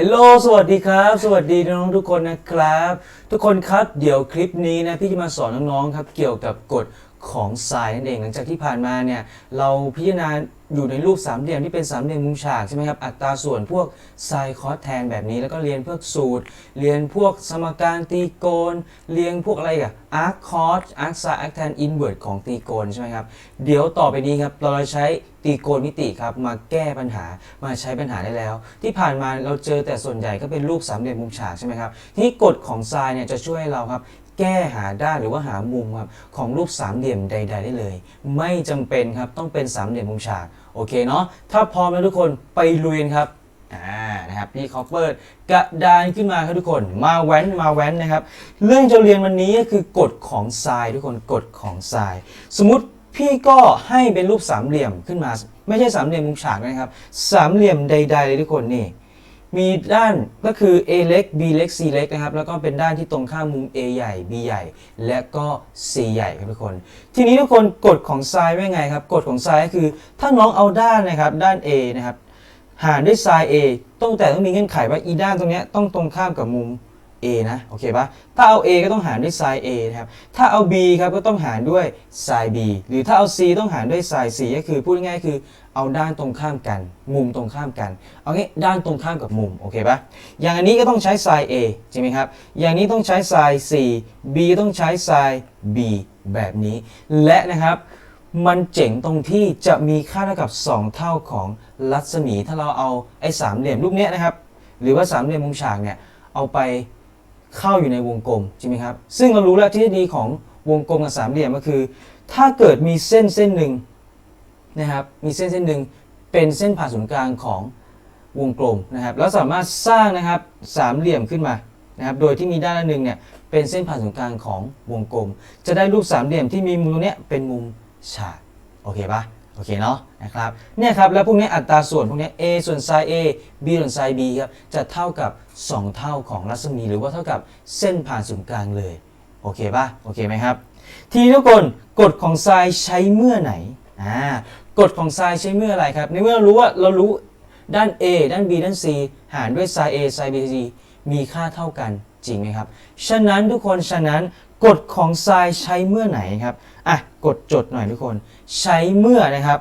ฮลโลสวัสดีครับ สวัสดีน้องๆทุกคนนะครับ ทุกคนครับ เดี๋ยวคลิปนี้นะพี่จะมาสอนน้องๆครับ เกี่ยวกับกฎ ของไซน์นั่นเองหลังจากที่ผ่านมาเนี่ยเราพิจารณาอยู่ในรูปสามเหลี่ยมที่เป็นสามเหลี่ยมมุมฉากใช่ไหมครับอัตราส่วนพวกไซน์คอสแทนแบบนี้แล้วก็เรียนพวกสูตร เรียนพวกสมการตีโกณเรียนพวกอะไรอะอาร์คคอสอาร์คไซน์อาร์คแทนอินเวอร์ของตีโกณใช่ไหมครับเดี๋ยวต่อไปนี้ครับเราใช้ตีโกณมิติครับมาแก้ปัญหามาใช้ปัญหาได้แล้ว ที่ผ่านมาเราเจอแต่ส่วนใหญ่ก็เป็นรูปสามเหลี่ยมมุมฉากใช่ไหมครับทีนี้กฎของไซน์เนี่ยจะช่วยเราครับ แก้หาด้านหรือว่าหามุมครับของรูปสามเหลี่ยมใด ๆ ได้เลย ไม่จำเป็นครับต้องเป็นสามเหลี่ยมมุมฉากโอเคเนาะถ้าพร้อมแล้วทุกคนไปลุยนครับอ่านะครับพี่เขาเปิดกระดานขึ้นมาครับทุกคนมาแว้นมาแว้นนะครับ เรื่องจะเรียนวันนี้ก็คือกฎของทรายทุกคนกฎของทราย สมมติพี่ก็ให้เป็นรูปสามเหลี่ยมขึ้นมา ไม่ใช่สามเหลี่ยมมุมฉากนะครับ สามเหลี่ยมใดๆเลยทุกคนนี่ มีด้านก็คือ A เล็ก B เล็ก C เล็กนะครับ แล้วก็เป็นด้านที่ตรงข้ามมุม A ใหญ่ B ใหญ่ และก็ C ใหญ่ครับทุกคน ทีนี้ทุกคนกฎของไซน์ว่าไงครับ กฎของไซน์ก็คือ ถ้าน้องเอาด้านนะครับ ด้าน A นะครับ หารด้วยไซน์ A ต้องแต่ต้องมีเงื่อนไขว่าอีด้านตรงเนี้ยต้องตรงข้ามกับมุม A นะ โอเคปะถ้าเอา A ก็ต้องหารด้วยไซน์ A นะครับ ถ้าเอา B ครับก็ต้องหารด้วยไซน์ B หรือถ้าเอา C ต้องหารด้วยไซน์ C ก็คือพูดง่ายๆคือเอาด้านตรงข้ามกัน มุมตรงข้ามกัน เอางี้ด้านตรงข้ามกับมุม โอเคปะอย่างอันนี้ก็ต้องใช้ไซน์ A ใช่ไหมครับ อย่างนี้ต้องใช้ไซน์ C B ต้องใช้ไซน์ B แบบนี้ และนะครับมันเจ๋งตรงที่จะมีค่าเท่ากับ 2 เท่าของรัศมี ถ้าเราเอาไอ้สามเหลี่ยมรูปเนี้ยนะครับ หรือว่าสามเหลี่ยมมุมฉากเนี่ยเอาไป เข้าอยู่ในวงกลมใช่ไหมครับ ซึ่งเรารู้แล้วทฤษฎีของวงกลมกับสามเหลี่ยมก็คือ ถ้าเกิดมีเส้นเส้นหนึ่งนะครับ มีเส้นเส้นหนึ่งเป็นเส้นผ่าศูนย์กลางของวงกลมนะครับ แล้วสามารถสร้างนะครับสามเหลี่ยมขึ้นมานะครับ โดยที่มีด้านละหนึ่งเนี่ยเป็นเส้นผ่าศูนย์กลางของวงกลม จะได้รูปสามเหลี่ยมที่มีมุมตรงเนี้ยเป็นมุมฉากโอเคปะ โอเคเนาะนะครับเนี่ยครับแล้วพวกนี้อัตราส่วนพวกนี้ a ส่วน sin a b ส่วน sin b ครับจะเท่ากับ 2 เท่าของรัศมี หรือว่าเท่ากับเส้นผ่านศูนย์กลางเลยโอเคปะโอเคไหมครับ ทีนี้ทุกคนกฎของ sin ใช้เมื่อไหนอ่ากฎของ sin ใช้เมื่ออะไรครับในเมื่อเรารู้ว่าเรารู้ด้าน a ด้าน b ด้าน c หารด้วย sin a sin b c มีค่าเท่ากันจริงไหมครับ ฉะนั้นทุกคนฉะนั้น กฎของ sin ใช้เมื่อไหนครับอะกดจดหน่อยทุกคน ใช้เมื่อนะครับ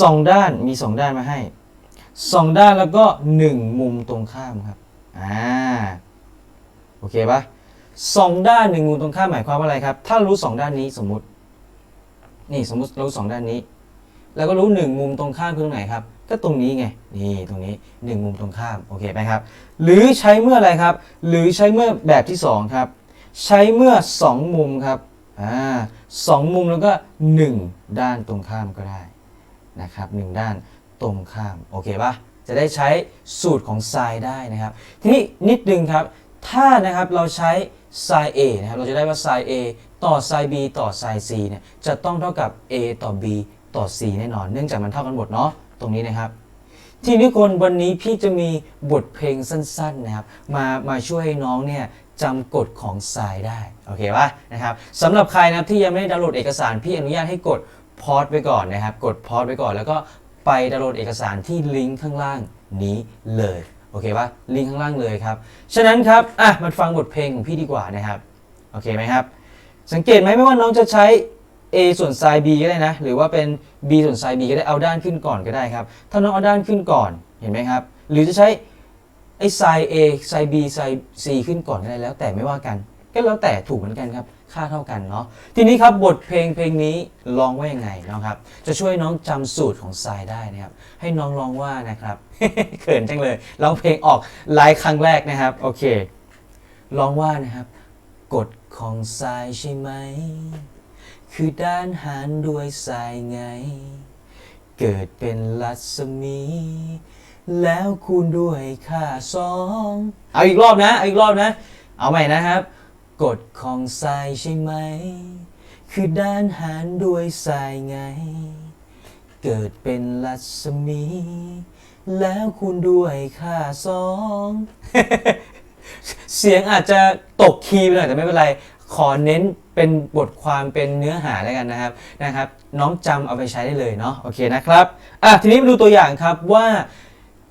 สองด้านมีสองด้านมาให้สองด้านแล้วก็หนึ่งมุมตรงข้ามครับอ่าโอเคปะสองด้านหนึ่งมุมตรงข้ามหมายความว่าอะไรครับ ถ้ารู้สองด้านนี้สมมุติ นี่สมมุติรู้สองด้านนี้ แล้วก็รู้หนึ่งมุมตรงข้ามคือตรงไหนครับ ก็ตรงนี้ไง นี่ตรงนี้หนึ่งมุมตรงข้าม โอเคไหมครับ หรือใช้เมื่ออะไรครับ หรือใช้เมื่อแบบที่สองครับ ใช้เมื่อสองมุมครับอ่าสองมุมแล้วก็หนึ่งด้านตรงข้ามก็ได้นะครับหนึ่งด้านตรงข้ามโอเคปะจะได้ใช้สูตรของ sin ได้นะครับ ทีนี้นิดนึงครับ ถ้านะครับเราใช้ sin a นะครับเราจะได้ว่า sin a ต่อ sin b ต่อ sin c เนี่ยจะต้องเท่ากับ a ต่อ b ต่อ c แน่นอน เนื่องจากมันเท่ากันหมดเนาะตรงนี้นะครับ ทีนี้คนวันนี้พี่จะมีบทเพลงสั้นๆนะครับ มามาช่วยให้น้องเนี่ย จำกฎของทรายได้ โอเคปะนะครับสำหรับใครนะครับที่ยังไม่ได้ดาวน์โหลดเอกสาร พี่อนุญาตให้กดพอดไว้ก่อนนะครับ กดพอดไว้ก่อน แล้วก็ไปดาวน์โหลดเอกสารที่ลิงก์ข้างล่างนี้เลย โอเคปะลิงก์ข้างล่างเลยครับ ฉะนั้นครับ อะมาฟังบทเพลงของพี่ดีกว่านะครับ โอเคไหมครับ สังเกตไหมไม่ว่าน้องจะใช้ a ส่วน sin b ก็ได้นะ หรือว่าเป็น b ส่วน sin b ก็ได้ เอาด้านขึ้นก่อนก็ได้ครับ ถ้าน้องเอาด้านขึ้นก่อน เห็นไหมครับ หรือจะใช้ ไอ้ sin a sin b sin c ขึ้นก่อนก็ได้แล้วแต่ไม่ว่ากัน ก็แล้วแต่ถูกเหมือนกันครับ ค่าเท่ากันเนาะทีนี้ครับบทเพลงเพลงนี้ลองว่ายังไงนะครับ จะช่วยน้องจำสูตรของ sin ได้นะครับ ให้น้องลองว่านะครับเขินจังเลยร้องเพลงออกไลฟ์ครั้งแรกนะครับโอเคลองว่านะครับกฎของทรายใช่ไหมคือด้านหารด้วยสายไง เกิดเป็นรัศมี แล้วคูณด้วยค่าสองเอาอีกรอบนะ เอาอีกรอบนะ เอาใหม่นะครับ กฎของสายใช่ไหม คือด้านหารด้วยสายไง เกิดเป็นรัศมี แล้วคูณด้วยค่าสองเสียงอาจจะตกคีย์ไปหน่อยแต่ไม่เป็นไร ขอเน้นเป็นบทความเป็นเนื้อหาแล้วกันนะครับนะครับ น้องจำเอาไปใช้ได้เลยเนาะโอเคนะครับอะทีนี้มาดูตัวอย่างครับว่า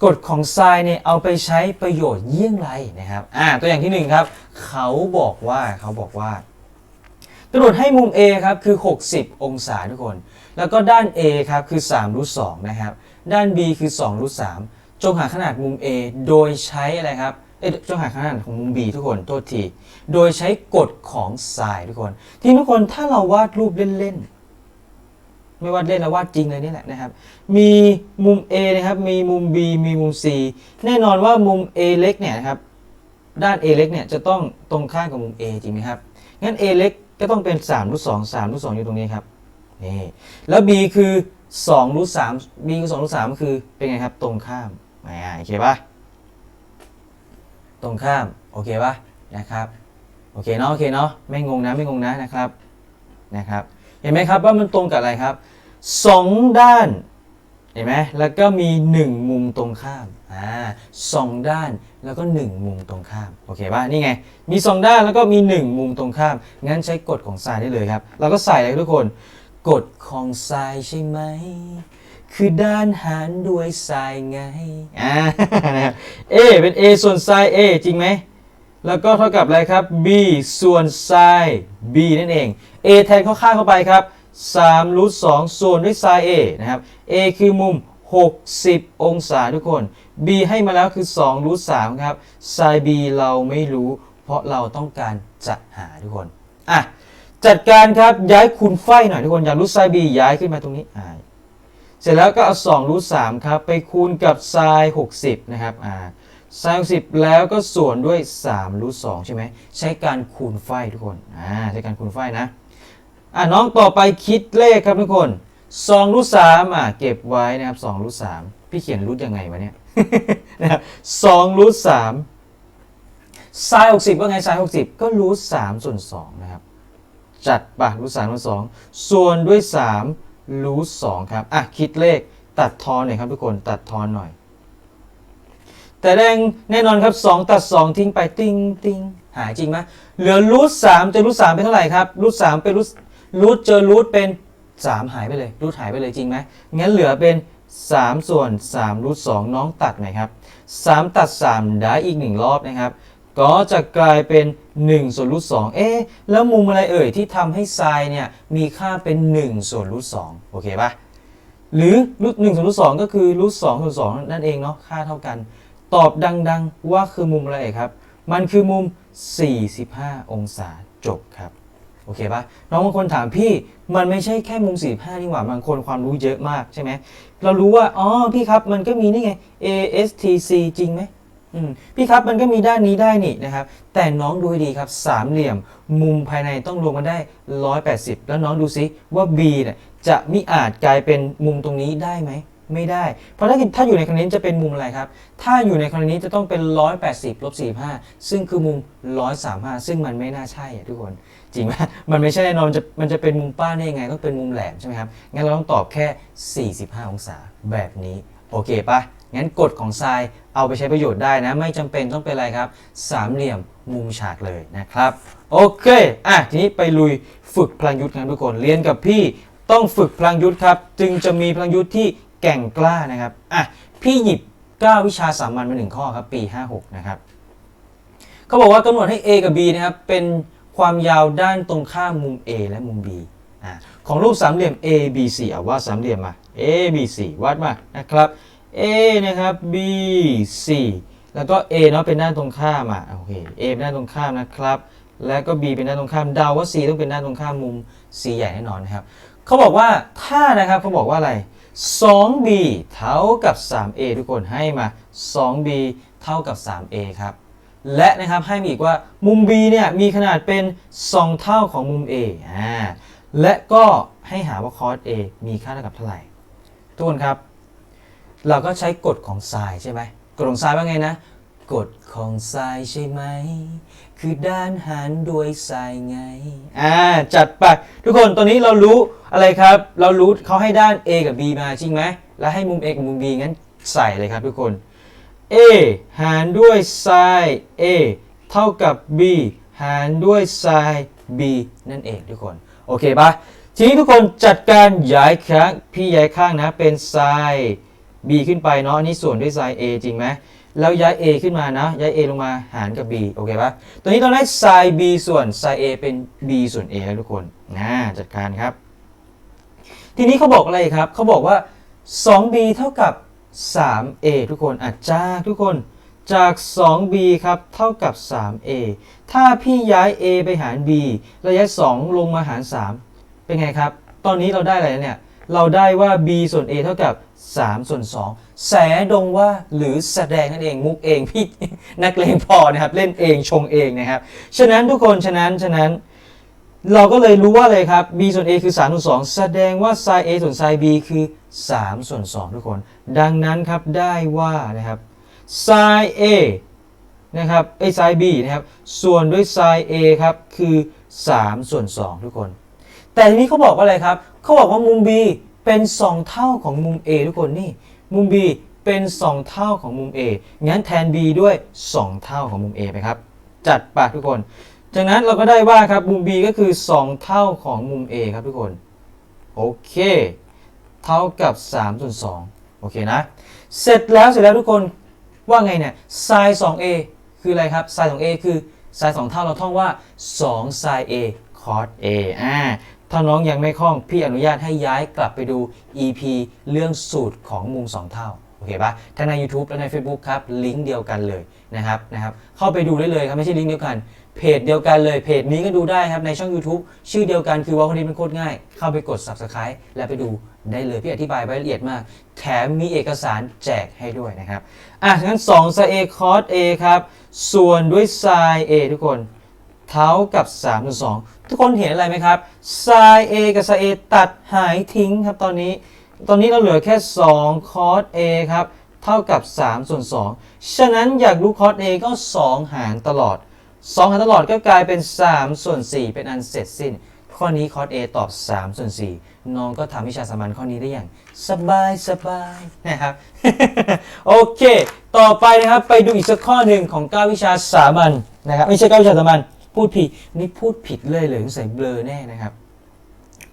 กฎของไซน์เนี่ยเอาไปใช้ประโยชน์เยี่ยงไรนะครับอ่าตัวอย่างที่หนึ่งครับ เขาบอกว่าเขาบอกว่ากำหนดให้มุม A ครับคือ 60 องศาทุกคน แล้วก็ด้าน A ครับคือ3รูท2นะครับ ด้าน B คือ2รูท3จงหาขนาดมุม A โดยใช้อะไรครับเอจงหาขนาดของมุม B ทุกคนโทษที โดยใช้กฎของไซน์ทุกคน ที่ทุกคนถ้าเราวาดรูปเล่นๆ ไม่ว่าเล่นแล้ววาดจริงเลยนี่แหละนะครับ มีมุม A นะครับ มีมุม B มีมุม C แน่นอนว่ามุม A เล็กเนี่ยนะครับ ด้าน A เล็กเนี่ยจะต้องตรงข้ามกับมุม A จริงไหมครับ งั้น A เล็กก็ต้องเป็น3รูท2 3รูท2อยู่ตรงนี้ครับนี่แล้ว B คือ2รูท3 B คือ2รูท3ก็คือเป็นไงครับ ตรงข้ามอ่าโอเคปะตรงข้าม โอเคปะนะครับ โอเคเนาะ โอเคเนาะ ไม่งงนะ ไม่งงนะนะครับ นะครับ เห็นไหมครับว่ามันตรงกับอะไรครับสองด้านเห็นไหมแล้วก็มี 1 มุมตรงข้ามอ่าสองด้านแล้วก็ 1 มุมตรงข้ามโอเคป่ะนี่ไงมี 2 ด้านแล้วก็มี 1 มุมตรงข้าม งั้นใช้กฎของไซน์ได้เลยครับ เราก็ใส่เลยทุกคนกฎของไซน์ใช่ไหมคือด้านหารด้วยไซน์ไงอ่านะครับ A เป็น A ส่วนไซน์ A จริงไหมแล้วก็เท่ากับอะไรครับ b ส่วนไซน์ b นั่นเอง a แทนเขาข้าเข้าไปครับ3รูท2ส่วนด้วยไซน์ a นะครับ a คือมุม 60 องศาทุกคน b ให้มาแล้วคือ2รูท3ครับไซน์ b เราไม่รู้ เพราะเราต้องการจะหาทุกคนอะจัดการครับย้ายคูณไฟหน่อยทุกคนอยากรู้ไซน์ b ย้ายขึ้นมาตรงนี้อ่าเสร็จแล้วก็เอา2รูท3ครับไปคูณกับไซน์60 นะครับอ่าไซน์60แล้วก็ส่วนด้วย3รูท2ใช่ไหมใช้การคูณไฟทุกคนอ่าใช้การคูณไฟนะ อ่าน้องต่อไปคิดเลขครับทุกคน2รูท3อ่าเก็บไว้นะครับ2รูท3พี่เขียนรูทยังไงวะเนี่ยนะครับ2รูท3ไซน์60ว่าไงไซน์60ก็รูท3ส่วน2นะครับ จัดปะรูท3รูท2ส่วนด้วย3รูท2ครับอะคิดเลขตัดทอนหน่อยครับทุกคนตัดทอนหน่อย แต่แดงแน่นอนครับ 2 ตัด 2 ทิ้งไปติ้งติ้งหายจริงไหมเหลือรูทสามจอรูทสามเป็นเท่าไหร่ครับรูทสามเป็นรูท รูทเจอรูทเป็น 3 หายไปเลยรูทหายไปเลยจริงไหมงั้นเหลือเป็น 3 ส่วน3รูท2น้องตัดหน่อยครับ 3 ตัด 3 ได้อีก 1 รอบนะครับ ก็จะกลายเป็น 1 ส่วนรูท2เอ๊ะ แล้วมุมอะไรเอ่ยที่ทำให้ไซน์เนี่ยมีค่าเป็น 1 ส่วนรูท2โอเคปะหรือรูท1ส่วนรูท2ก็คือรูท2ส่วน2นั่นเองเนาะค่าเท่ากัน ตอบดังๆ ว่าคือมุมอะไรครับ มันคือมุม 45 องศาจบครับ โอเคปะน้องบางคนถามพี่มันไม่ใช่แค่มุม 45 นี่หว่าบางคนความรู้เยอะมากใช่ไหมเรารู้ว่าอ๋อพี่ครับมันก็มีนี่ไง ASTC จริงไหมพี่ครับมันก็มีด้านนี้ได้นี่นะครับ แต่น้องดูดีครับสามเหลี่ยมมุมภายในต้องรวมกันได้ 180 แล้วน้องดูซิว่า B เนี่ยจะมิอาจกลายเป็นมุมตรงนี้ได้ไหม ไม่ได้ เพราะถ้าถ้าอยู่ในครั้งนี้จะเป็นมุมอะไรครับ ถ้าอยู่ในครั้งนี้จะต้องเป็น 180ลบ45 ซึ่งคือมุม 135 ซึ่งมันไม่น่าใช่ทุกคน จริงไหมมันไม่ใช่แน่นอนจะมันจะเป็นมุมป้านได้ยังไงต้องเป็นมุมแหลมใช่ไหมครับ งั้นเราต้องตอบแค่ 45 องศาแบบนี้ โอเคปะงั้นกฎของทรายเอาไปใช้ประโยชน์ได้นะ ไม่จำเป็นต้องเป็นอะไรครับ สามเหลี่ยมมุมฉากเลยนะครับ โอเค อะ ทีนี้ไปลุยฝึกพลังยุทธ์กันทุกคน เรียนกับพี่ต้องฝึกพลังยุทธ์ครับ จึงจะมีพลังยุทธ์ที่ แก่งกล้านะครับอะพี่หยิบ 9 วิชาสามัญมาหนึ่งข้อครับปี 56 นะครับเขาบอกว่ากำหนดให้ A กับ B นะครับเป็นความยาวด้านตรงข้ามมุม A และมุม B อ่าของรูปสามเหลี่ยม A B C เอาวาดสามเหลี่ยมมา A B C วาดมานะครับ A นะครับ B C แล้วก็ A เนาะเป็นด้านตรงข้ามอะโอเค A เป็นด้านตรงข้ามนะครับ แล้วก็ B เป็นด้านตรงข้ามเดาว่า C ต้องเป็นด้านตรงข้ามมุม C ใหญ่แน่นอนนะครับเขาบอกว่าถ้านะครับเขาบอกว่าอะไร 2B เท่ากับ 3A ทุกคนให้มา 2B เท่ากับ 3A ครับ และนะครับให้มีอีกว่ามุม B เนี่ยมีขนาดเป็น 2 เท่าของมุม A อ่าและก็ให้หาว่า cos A มีค่าเท่ากับเท่าไหร่ ทุกคนครับ เราก็ใช้กฎของไซน์ใช่ไหมกฎของไซน์ว่าไงนะ กฎของไซน์ใช่ไหม คือด้านหารด้วยไซน์ไง อ่า จัดไป ทุกคนตอนนี้เรารู้อะไรครับ เรารู้เขาให้ด้าน A กับ B มาจริงไหม แล้วให้มุม A กับมุม B งั้นใส่เลยครับทุกคน A หารด้วยไซน์ A เท่ากับ B หารด้วยไซน์ B นั่นเองทุกคน โอเคปะทีนี้ทุกคนจัดการย้ายข้างพี่ย้ายข้างนะเป็นไซน์ b ขึ้นไปเนาะอันนี้ส่วนด้วย sin a จริงไหม แล้วย้าย a ขึ้นมานะ ย้าย a ลงมาหารกับ b โอเคปะตัวนี้เราได้ sin b ส่วน sin a เป็น b ส่วน a แล้วทุกคนนะจัดการครับ ทีนี้เขาบอกอะไรครับ เขาบอกว่า 2b เท่ากับ 3a ทุกคนอะจากทุกคนจาก 2b ครับ เท่ากับ 3a ถ้าพี่ย้าย a ไปหาร b แล้วย้าย 2 ลงมาหาร 3 เป็นไงครับ ตอนนี้เราได้อะไรเนี่ย เราได้ว่า b ส่วน a เท่ากับ 3 ส่วน 2 แสดงว่าหรือแสดงนั่นเองมุกเองพี่นักเลงพอนะครับเล่นเองชงเองนะครับ ฉะนั้นทุกคนฉะนั้นฉะนั้น เราก็เลยรู้ว่าเลยครับ b ส่วน a คือ3ส่วน2แสดงว่า sin a ส่วน sin b คือ3ส่วน2ทุกคน ดังนั้นครับได้ว่านะครับ sin a นะครับไอ้ sin b นะครับส่วนด้วย sin a ครับคือ3ส่วน2ทุกคน แต่ทีนี้เขาบอกว่าอะไรครับเขาบอกว่ามุม b เป็น 2 เท่าของมุม a ทุกคนนี่ มุม b เป็น 2 เท่าของมุม a งั้นแทน b ด้วย 2 เท่าของมุม a ไปครับ จัดปะทุกคน จากนั้นเราก็ได้ว่าครับมุม b ก็คือ 2 เท่าของมุม a ครับทุกคน โอเค เท่ากับ3ส่วน2โอเคนะ เสร็จแล้วเสร็จแล้วทุกคนว่าไงเนี่ย sin 2a คืออะไรครับ sin 2a คือ sin 2เท่าเราท่องว่า2 sin a cos a อ่า ถ้าน้องยังไม่คล่อง พี่อนุญาตให้ย้ายกลับไปดู EP เรื่องสูตรของมุม 2 เท่า โอเคปะทั้งใน YouTube และใน Facebook ครับ ลิงก์เดียวกันเลยนะครับนะครับ เข้าไปดูได้เลยครับ ไม่ใช่ลิงก์เดียวกัน เพจเดียวกันเลย เพจนี้ก็ดูได้ครับ ในช่อง YouTube ชื่อเดียวกันคือว่าคนนี้เป็นโคตรง่าย เข้าไปกด Subscribe และไปดูได้เลย พี่อธิบายไว้ละเอียดมาก แถมมีเอกสารแจกให้ด้วยนะครับ อะงั้น2 sin a cos a ครับ ส่วนด้วย sin a ทุกคน เท่ากับ3ส่วน2ทุกคนเห็นอะไรไหมครับ sin a กับ sin a ตัดหายทิ้งครับตอนนี้ ตอนนี้เราเหลือแค่2 cos a ครับเท่ากับ3ส่วน2ฉะนั้นอยากรู้ cos a ก็ 2 หารตลอด 2 หารตลอดก็กลายเป็น3ส่วน4เป็นอันเสร็จสิ้น ข้อนี้ cos a ตอบ3ส่วน4น้องก็ทำวิชาสามัญข้อนี้ได้อย่าง สบายสบายนะครับ โอเค ต่อไปนะครับไปดูอีกสักข้อหนึ่งของ9วิชาสามัญนะครับไม่ใช่9วิชาสามัญ พูดผิดนี่พูดผิดเลยเลยใส่เบลอแน่นะครับ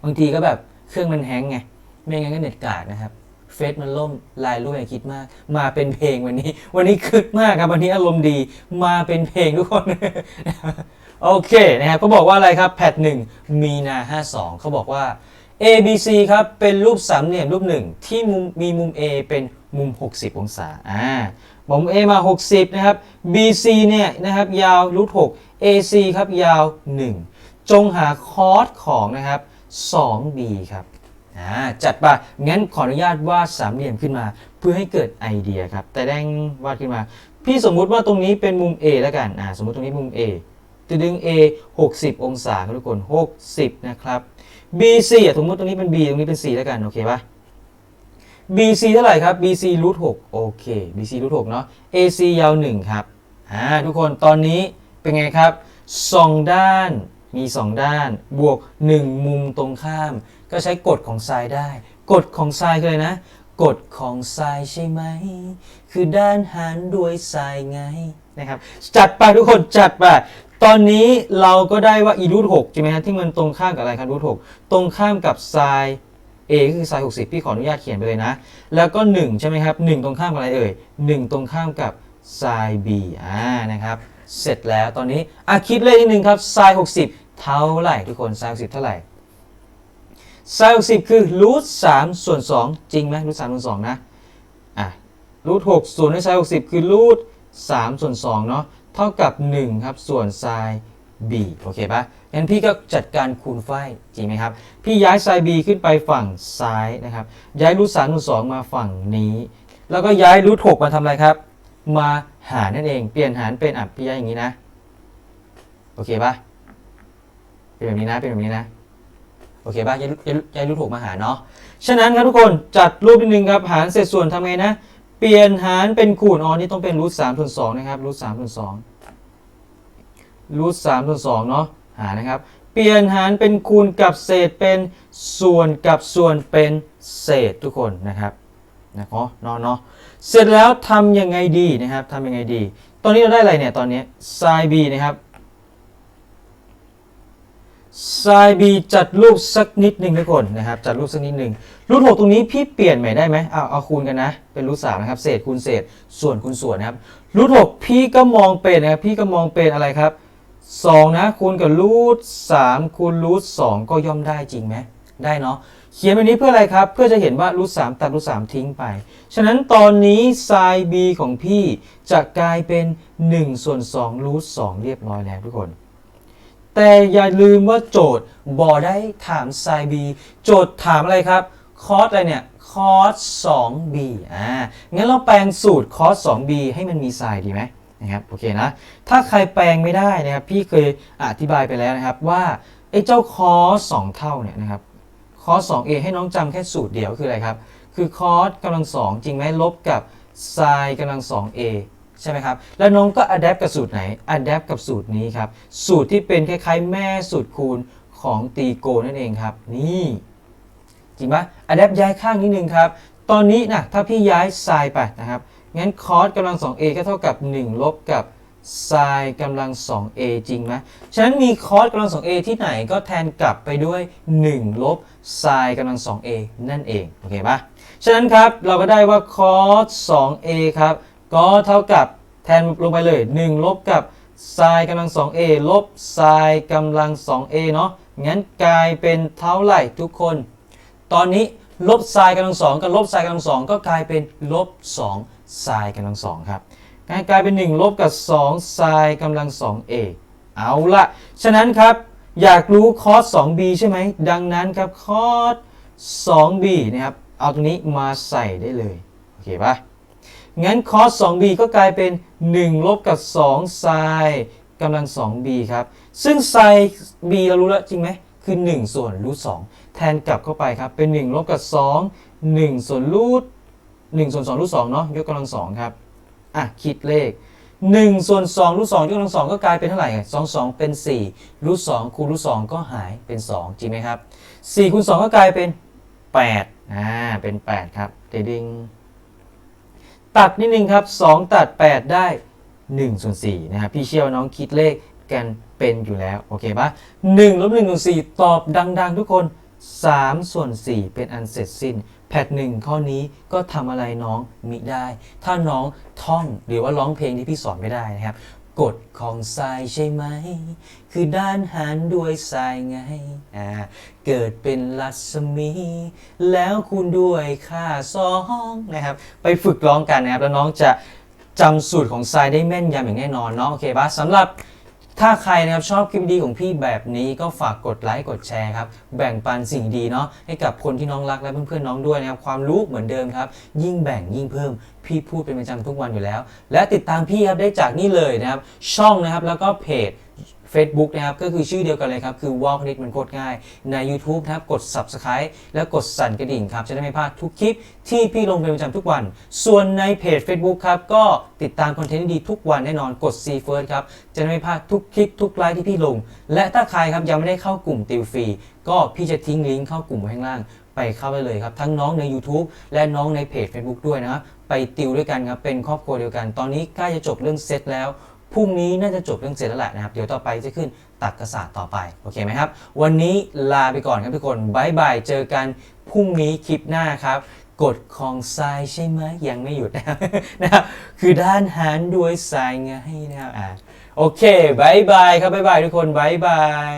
บางทีก็แบบเครื่องมันแฮงไง ไม่งั้นก็เน็ตกาดนะครับ เฟซมันล่มลน์รู้อย่าคิดมาก มาเป็นเพลงวันนี้ วันนี้คึกมากครับ วันนี้อารมณ์ดี มาเป็นเพลงทุกคน โอเคนะครับเขาบอกว่าอะไรครับ แพทหนึ่งมีนา 52 เขาบอกว่า A B C ครับ เป็นรูปสามเหลี่ยมรูปหนึ่งที่มุมมีมุม A เป็นมุม 60 องศา อ่า มุม A มา 60 นะครับ B C เนี่ยนะครับยาวรูท6 A C ครับยาว 1 จงหาคอสของนะครับ 2B ครับอ่าจัดไปงั้นขออนุญาตวาดสามเหลี่ยมขึ้นมา เพื่อให้เกิดไอเดียครับ แต่แดงวาดขึ้นมา พี่สมมุติว่าตรงนี้เป็นมุม A แล้วกันอ่าสมมุติตรงนี้มุม A จะดึง A 60 องศาครับทุกคน 60 นะครับ BC อะสมมติตรงนี้เป็น B ตรงนี้เป็น C แล้วกัน โอเคปะ BC เท่าไหร่ครับ BC รูท6โอเค BC รูท6เนาะ AC ยาว 1 ครับ อ่า ทุกคนตอนนี้ เป็นไงครับ2ด้านมี 2 ด้าน บวก 1 มุมตรงข้าม ก็ใช้กฎของไซน์ได้ กฎของไซน์คือนะ กฎของไซน์ใช่ไหม คือด้านหารด้วยไซน์ไงนะครับ จัดไปทุกคนจัดไปตอนนี้เราก็ได้ว่าอีรูท6ใช่ไหมฮะที่มันตรงข้ามกับอะไรครับรูท6ตรงข้ามกับไซน์ a ก็คือไซน์60 พี่ขออนุญาตเขียนไปเลยนะ แล้วก็ 1 ใช่ไหมครับ 1 ตรงข้ามกับอะไรเอ่ย 1 ตรงข้ามกับไซน์ b อ่านะครับ เสร็จแล้วตอนนี้อะคิดเลขนิดนึงครับไซน์60เท่าไหร่ทุกคนไซน์60เท่าไหร่ไซน์60คือรูท3ส่วน2จริงไหมรูท3ส่วน2นะอะรูท6ส่วนด้วยไซน์60คือรูท3ส่วน2เนาะเท่ากับ1ครับส่วนไซน์ b โอเคปะงั้นพี่ก็จัดการคูณไฟจริงไหมครับ พี่ย้ายไซน์ b ขึ้นไปฝั่งซ้ายนะครับ ย้ายรูท3รูท2มาฝั่งนี้ แล้วก็ย้ายรูท6มาทำอะไรครับ มาหารนั่นเอง เปลี่ยนหารเป็นอะพี่ย้ายอย่างนี้นะ โอเคปะเป็นแบบนี้นะ เป็นแบบนี้นะ โอเคปะยายย้ายย้ายรูท6มาหารเนาะ ฉะนั้นครับทุกคนจัดรูปนิดนึงครับ หารเศษส่วนทำไงนะ เปลี่ยนหารเป็นคูณ อ๋อ นี่ต้องเป็นรูท3ส่วน2นะครับ รูท3ส่วน2รูท3ส่วน2เนาะ หารนะครับ เปลี่ยนหารเป็นคูณกับเศษเป็นส่วนกับส่วนเป็นเศษทุกคนนะครับ นะเนาะเนาะเนาะ เสร็จแล้วทำยังไงดีนะครับทำยังไงดี ตอนนี้เราได้อะไรเนี่ยตอนนี้ sin b นะครับ sin b จัดรูปสักนิดหนึ่งทุกคนนะครับ จัดรูปสักนิดหนึ่งรูทหกตรงนี้พี่เปลี่ยนใหม่ได้ไหมเอาเอาคูณกันนะ เป็นรูทสามนะครับ เศษคูณเศษ ส่วนคูณส่วนนะครับรูทหกพี่ก็มองเป็นนะครับ พี่ก็มองเป็นอะไรครับสองนะคูณกับรูทสามคูณรูทสองก็ย่อมได้จริงไหมได้เนาะ ขียนแบบนี้เพื่ออะไรครับ เพื่อจะเห็นว่ารูทสามตัดรูทสามทิ้งไป ฉะนั้นตอนนี้ไซน์ b ของพี่จะกลายเป็น1ส่วน2รูท2เรียบร้อยแล้วทุกคน แต่อย่าลืมว่าโจทย์บอได้ถามไซน์ b โจทย์ถามอะไรครับ คอสอะไรเนี่ย คอส 2b อ่า งั้นเราแปลงสูตรคอส 2b ให้มันมีไซน์ดีไหมนะครับ โอเคนะ ถ้าใครแปลงไม่ได้นะครับ พี่เคยอธิบายไปแล้วนะครับว่าไอ้เจ้าคอส 2 เท่าเนี่ยนะครับ อส 2a ให้น้องจำแค่สูตรเดียวคืออะไรครับ คือคอสกำลังสองจริงไหมลบกับไซน์กำลัง 2a ใช่ไหมครับ แล้วน้องก็อัดแอปกับสูตรไหนอัดแอปกับสูตรนี้ครับ สูตรที่เป็นคล้ายๆ แม่สูตรคูณของตีโกนั่นเองครับ นี่จริงปะอัดแอปย้ายข้างนิดนึงครับ ตอนนี้นะถ้าพี่ย้ายไซน์ไปนะครับ งั้นคอสกำลัง 2a ก็เท่ากับ 1 ลบกับ ไซน์กำลัง 2a จริงไหมฉะนั้นมีคอสกำลัง 2a ที่ไหนก็แทนกลับไปด้วย 1 ลบไซน์กำลัง 2a นั่นเอง โอเคปะฉะนั้นครับเราก็ได้ว่าคอส 2a ครับ ก็เท่ากับแทนลงไปเลย 1 ลบกับไซน์กำลัง 2a ลบไซน์กำลัง 2a เนาะงั้นกลายเป็นเท่าไหร่ทุกคน ตอนนี้ลบไซน์กำลังสองกับลบไซน์กำลังสองก็กลายเป็นลบ2ไซน์กำลังสองครับ กลายเป็น 1 ลบกับ 2 ไซน์กำลัง 2a เอาละฉะนั้นครับ อยากรู้คอส 2b ใช่ไหม ดังนั้นครับคอส 2b นะครับ เอาตรงนี้มาใส่ได้เลย โอเคปะงั้นคอส 2b ก็กลายเป็น 1 ลบกับ 2 ไซน์กำลัง 2b ครับ ซึ่งไซน์ b เรารู้แล้วจริงไหม คือ 1 ส่วนรูท2แทนกลับเข้าไปครับ เป็น 1 ลบกับ 2 1 ส่วนรูท1ส่วน2รูท2เนาะ ยกกำลัง2ครับ อะคิดเลข1ส่วน2รูท2ยกกำลัง2ก็กลายเป็นเท่าไหร่2 2 เป็น4รูท2คูณรูท2ก็หายเป็น 2 จริงไหมครับ4คูณ2ก็กลายเป็น8อ่าเป็น 8 ครับเดดิงตัดนิดนึงครับ 2 ตัด 8 ได้1ส่วน4นะครับพี่เชื่อว่าน้องคิดเลขกันเป็นอยู่แล้ว โอเคปะ1ลบ1ส่วน4ตอบดัง ๆ ทุกคน3ส่วน4เป็นอันเสร็จสิ้น แพทหนึ่งข้อนี้ก็ทำอะไรน้องมิได้ ถ้าน้องท่องหรือว่าร้องเพลงที่พี่สอนไม่ได้นะครับกฎของทรายใช่ไหม คือด้านหารด้วยทรายไงอ่าเกิดเป็นรัศมี แล้วคูณด้วยค่าสองนะครับ ไปฝึกร้องกันนะครับ แล้วน้องจะจำสูตรของทรายได้แม่นยำอย่างแน่นอนเนาะโอเคปะสำหรับ ถ้าใครนะครับชอบคลิปดีของพี่แบบนี้ก็ฝากกดไลค์กดแชร์ครับ แบ่งปันสิ่งดีเนาะให้กับคนที่น้องรักและเพื่อนๆน้องด้วยนะครับ ความรู้เหมือนเดิมครับ ยิ่งแบ่งยิ่งเพิ่ม พี่พูดเป็นประจำทุกวันอยู่แล้ว และติดตามพี่ครับได้จากนี่เลยนะครับ ช่องนะครับแล้วก็เพจ Facebook นะครับ ก็คือชื่อเดียวกันเลยครับ คือว่าวคณิตมันโคตรง่าย ใน YouTube นะครับ กด Subscribe แล้วกดสั่นกระดิ่งครับ จะได้ไม่พลาดทุกคลิปที่พี่ลงเป็นประจำทุกวัน ส่วนในเพจ Facebook ครับ ก็ติดตามคอนเทนต์ดีๆทุกวันแน่นอนกด See First ครับ จะได้ไม่พลาดทุกคลิปทุกไลฟ์ที่พี่ลง และถ้าใครครับยังไม่ได้เข้ากลุ่มติวฟรีก็พี่จะทิ้งลิงก์เข้ากลุ่มไว้ข้างล่างไปเข้าไปเลยครับ ทั้งน้องใน YouTube และน้องในเพจ Facebook ด้วยนะครับไปติวด้วยกันครับเป็นครอบครัวเดียวกัน ตอนนี้ใกล้จะจบเรื่องเซตแล้ว พรุ่งนี้น่าจะจบเรื่องเสร็จแล้วแหละนะครับ เดี๋ยวต่อไปจะขึ้นตักกษาสตร์ต่อไป โอเคไหมครับ วันนี้ลาไปก่อนครับทุกคนบายบาย เจอกันพรุ่งนี้คลิปหน้าครับ กดของทรายใช่ไหมยังไม่หยุดนะครับนะครับ คือด้านหารด้วยทรายไงนะครับอ่าโอเคบายบายครับบายบายทุกคนบายบาย